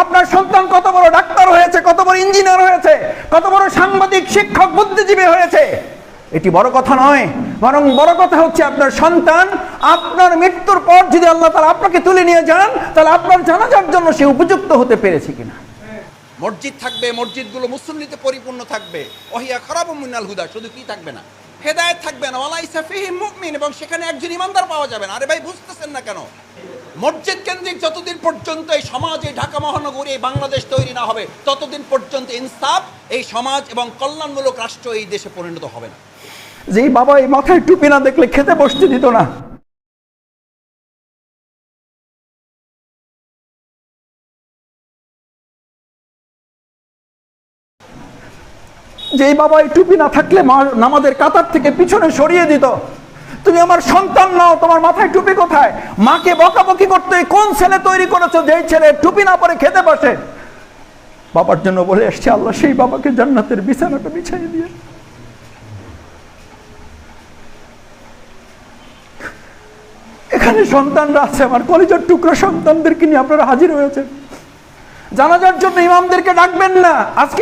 আপনার সন্তান কত বড় ডাক্তার হয়েছে, কত বড় ইঞ্জিনিয়ার হয়েছে, কত বড় সাংবাদিক, শিক্ষক, বুদ্ধিজীবী হয়েছে। এটি বড় কথা নয়, বরং বড় কথা হচ্ছে আপনার সন্তান আপনার মৃত্যুর পর যদি আল্লাহ তালা আপনাকে তুলে নিয়ে যান, তাহলে আপনার জানাজার জন্য সে উপযুক্ত হতে পেরেছে কিনা। মসজিদ থাকবে, মসজিদগুলো মুসল্লিতে পরিপূর্ণ থাকবে। অহিয়া খারাপ মিনাল হুদা, শুধু কি থাকবে না? হেদায়েত থাকবে না। ওলাই সাফিহিম মুমিন, এবং সেখানে একজন ইমানদার পাওয়া যাবে না। আরে ভাই, বুঝতেছেন না কেন? মসজিদ কেন্দ্রিক যতদিন পর্যন্ত এই সমাজ, এই ঢাকা মহানগরী, এই বাংলাদেশ তৈরি না হবে, ততদিন পর্যন্ত ইনসাফ, এই সমাজ এবং কল্যাণমূলক রাষ্ট্র এই দেশে পরিণত হবে না। যে বাবা এই মাথায় টুপি না দেখলে খেতে বসতে দিত না। যেই বাবা এই টুপি না থাকলে নামাজের কাতার থেকে পিছনে সরিয়ে দিত। তুমি আমার সন্তান নাও, তোমার মাথায় টুপি কোথায়? মাকে বকাবকি করতে কোন ছেলে তৈরি করেছ যেই ছেলে টুপি না পরে খেতে বসে? বাবার জন্য বলে এসছে, আল্লাহ সেই বাবাকে জান্নাতের বিছানাটা বিছাই দিয়ে। এখানে সন্তানরা আছে, আমার কলেজের টুকরো সন্তানদেরকে নিয়ে আপনারা হাজির হয়েছেন। জানাজার জন্য ইমামদেরকে ডাকবেন না। আজকে